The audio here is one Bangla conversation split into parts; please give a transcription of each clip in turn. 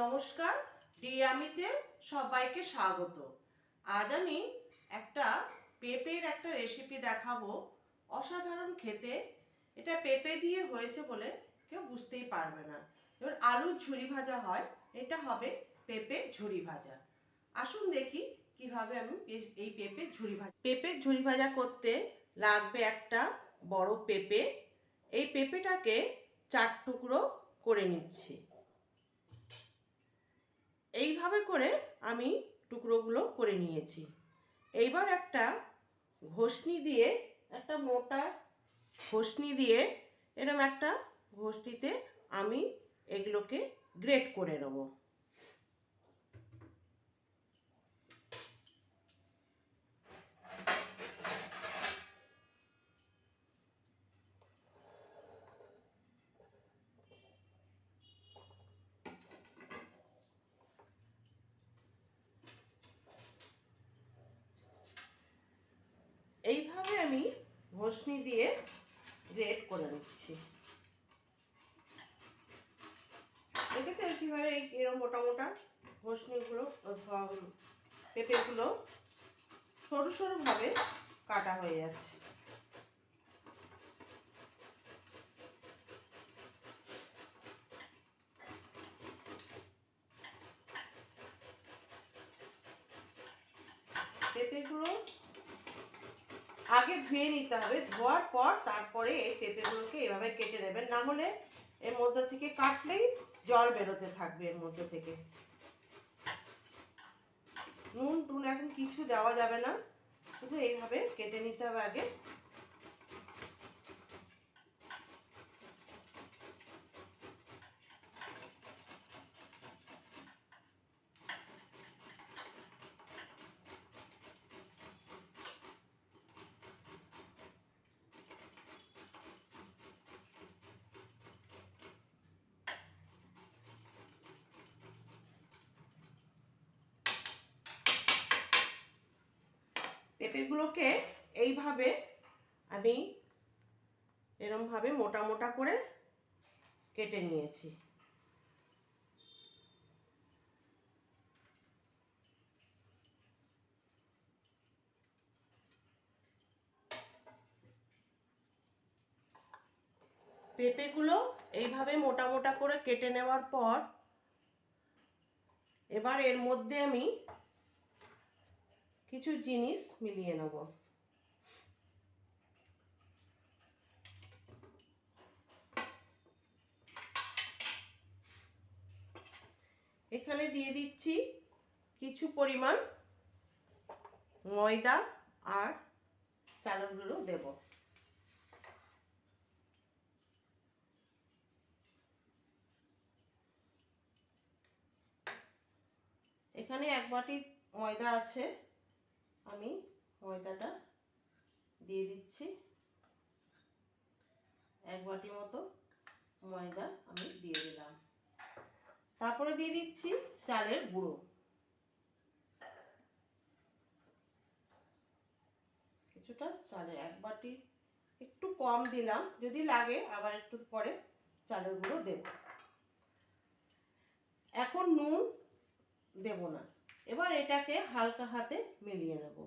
নমস্কার ডিয়ামিতে সবাইকে স্বাগত। আজ আমি একটা পেঁপের একটা রেসিপি দেখাবো। অসাধারণ খেতে। এটা পেঁপে দিয়ে হয়েছে বলে কেউ বুঝতেই পারবে না। এবার আলুর ঝুরি ভাজা হয়। এটা হবে পেঁপে ঝুরি ভাজা। আসুন দেখি কীভাবে আমি এই পেঁপে ঝুরি ভাজা পেঁপের ঝুরি ভাজা করতে লাগবে একটা বড় পেঁপে। এই পেঁপেটাকে চার টুকরো করে নিচ্ছি। এইভাবে করে আমি টুকরোগুলো করে নিয়েছি। এইবার একটা ঘষনি দিয়ে, একটা মোটা ঘষনি দিয়ে এরকম একটা ঘষনিতে আমি এগুলোকে গ্রেট করে নেব এইভাবে আমি ঘষনি দিয়ে গ্রেট করে নিচ্ছি দেখেছেন কীভাবে এই এরকম মোটা মোটা ঘষনিগুলো পেঁপেগুলো সরু সরুভাবে কাটা হয়ে যাচ্ছে। পেঁপেগুলো আগে ধুয়ে নিতে হবে, ধোয়ার পর তারপরে এই পেঁপেগুলোকে এভাবে কেটে নেবেন। না হলে এর মধ্যে থেকে কাটলেই জল বেরোতে থাকবে এর মধ্যে থেকে। নুন, টুন এখন কিছু দেওয়া যাবে না। শুধু এইভাবে কেটে নিতে হবে আগে। পেঁপেগুলোকে এইভাবে আমি এরমভাবে মোটা মোটা করে কেটে নিয়েছি। পেঁপেগুলো এইভাবে মোটা মোটা করে কেটে নেওয়ার পর এবার এর মধ্যে আমি কিছু জিনিস মিলিয়ে নেব। এখানে দিয়ে দিচ্ছি কিছু পরিমাণ ময়দা আর চালের গুঁড়ো দেব। এখানে এক বাটি ময়দা আছে। আমি ময়দাটা দিয়ে দিচ্ছি। এক বাটি মতো ময়দা আমি দিয়ে দিলাম। তারপরে দিয়ে দিচ্ছি চালের গুঁড়ো। কিছুটা চালে এক বাটি, একটু কম দিলাম, যদি লাগে আবার একটু পরে চালের গুঁড়ো দেব। এখন নুন দেব না। এবার এটাকে হালকা হাতে মিলিয়ে নেব।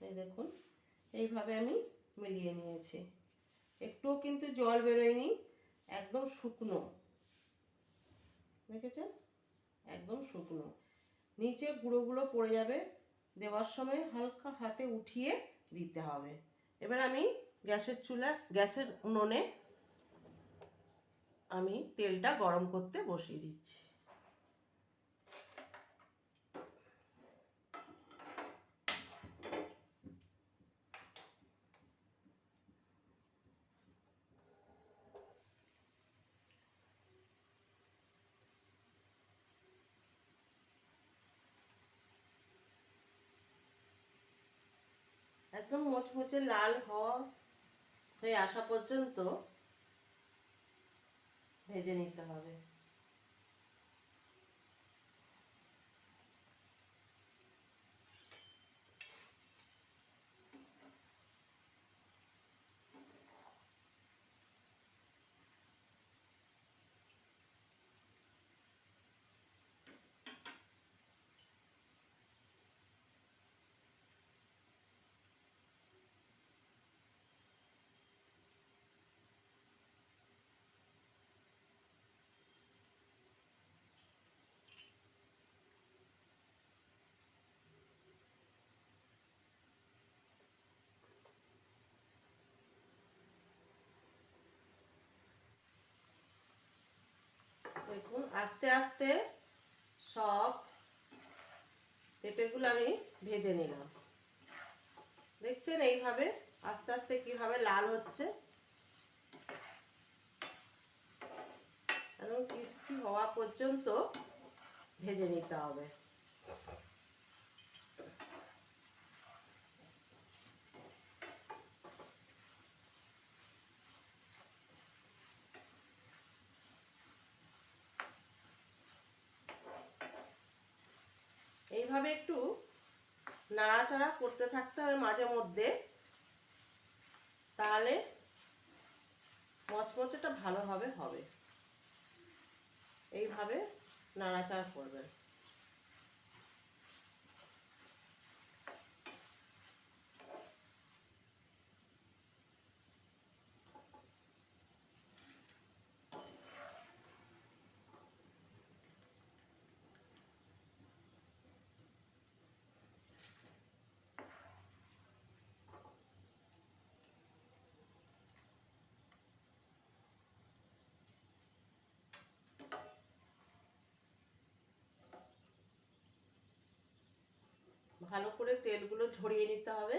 এই দেখুন, এইভাবে আমি মিলিয়ে নিয়েছি। একটুও কিন্তু জল বেরোয়নি, একদম শুকনো। দেখেছেন? একদম শুকনো। নিচে গুঁড়োগুলো পড়ে যাবে। দেওয়ার সময় হালকা হাতে উঠিয়ে দিতে হবে। এবার আমি গ্যাসের চুলা, গ্যাসের উনোনে আমি তেলটা গরম করতে বসিয়ে দিচ্ছি একদম মোচমোচে লাল হওয়া হয়ে আসা পর্যন্ত ভেজে নিতে হবে। দেখুন, আস্তে আস্তে সব পেঁপেগুলো আমি ভেজে নিলাম। দেখছেন এইভাবে আস্তে আস্তে কীভাবে লাল হচ্ছে? এবং ক্রিস্পি হওয়া পর্যন্ত ভেজে নিতে হবে। এইভাবে একটু নাড়াচাড়া করতে থাকতে হবে মাঝে মধ্যে। তাহলে মচমচেটা ভালোভাবে হবে। এইভাবে নাড়াচাড়া করবেন ভালো করে তেলগুলো ঝরিয়ে নিতে হবে।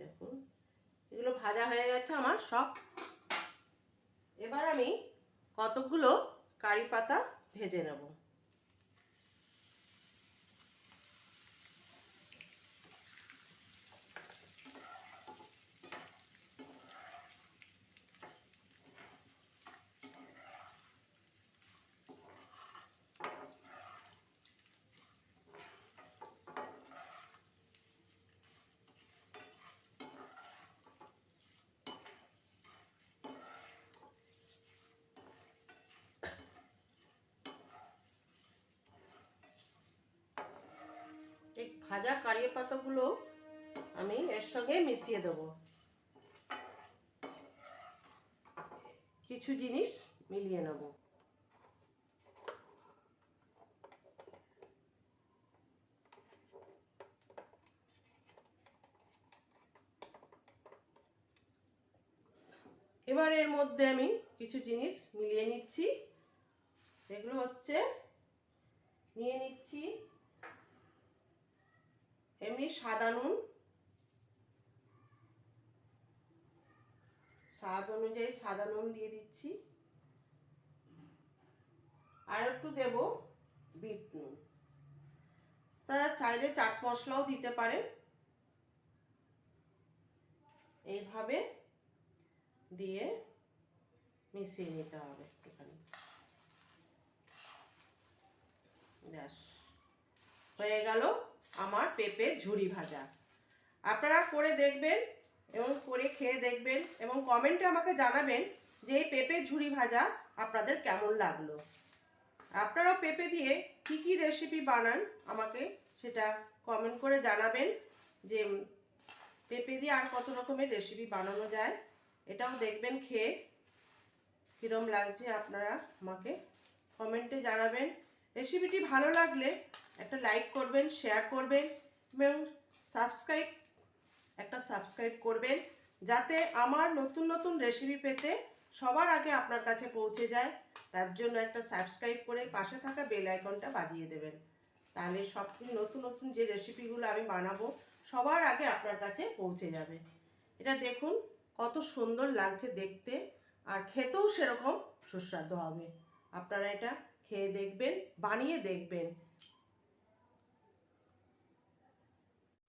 দেখুন, এগুলো ভাজা হয়ে গেছে আমার সব। এবার আমি কতগুলো কারি পাতা ভেজে নেব এই ভাজা কারিয়ে পাতাগুলো আমি এর সঙ্গে মিশিয়ে দেব। কিছু জিনিস মিলিয়ে নেব। এবার এর মধ্যে আমি কিছু জিনিস মিলিয়ে নিচ্ছি। এগুলো হচ্ছে, নিয়ে নিচ্ছি এমনি সাদা নুন। স্বাদ অনুযায়ী সাদা নুন দিয়ে দিচ্ছি। আর একটু দেব বিট নুন। আপনারা চাইলে চাট মশলাও দিতে পারেন। এইভাবে দিয়ে মিশিয়ে নিতে হবে একটুখানি। ব্যাস, হয়ে গেল। আমার পেঁপে ঝুরি ভাজা। আপনারা করে দেখবেন এবং করে খেয়ে দেখবেন এবং কমেন্টে আমাকে জানাবেন যে এই পেঁপে ঝুরি ভাজা আপনাদের কেমন লাগল। আপনারাও পেঁপে দিয়ে কী কী রেসিপি বানান আমাকে সেটা কমেন্ট করে জানাবেন যে পেঁপে দিয়ে আর কত রকমের রেসিপি বানানো যায়, এটাও দেখবেন খেয়ে। কীরম লাগছে আপনারা আমাকে কমেন্টে জানাবেন। রেসিপিটি ভালো লাগলে একটা লাইক করবেন শেয়ার করবেন এবং সাবস্ক্রাইব একটা সাবস্ক্রাইব করবেন যাতে আমার নতুন নতুন রেসিপি পেতে সবার আগে আপনার কাছে পৌঁছে যায়। তার জন্য একটা সাবস্ক্রাইব করে পাশে থাকা বেল আইকনটা বাজিয়ে দেবেন। তাহলে সব নতুন নতুন যে রেসিপিগুলো আমি বানাবো সবার আগে আপনার কাছে পৌঁছে যাবে। এটা দেখুন, কত সুন্দর লাগছে দেখতে আর খেতেও সেরকম সুস্বাদু হবে। আপনারা এটা খেয়ে দেখবেন, বানিয়ে দেখবেন।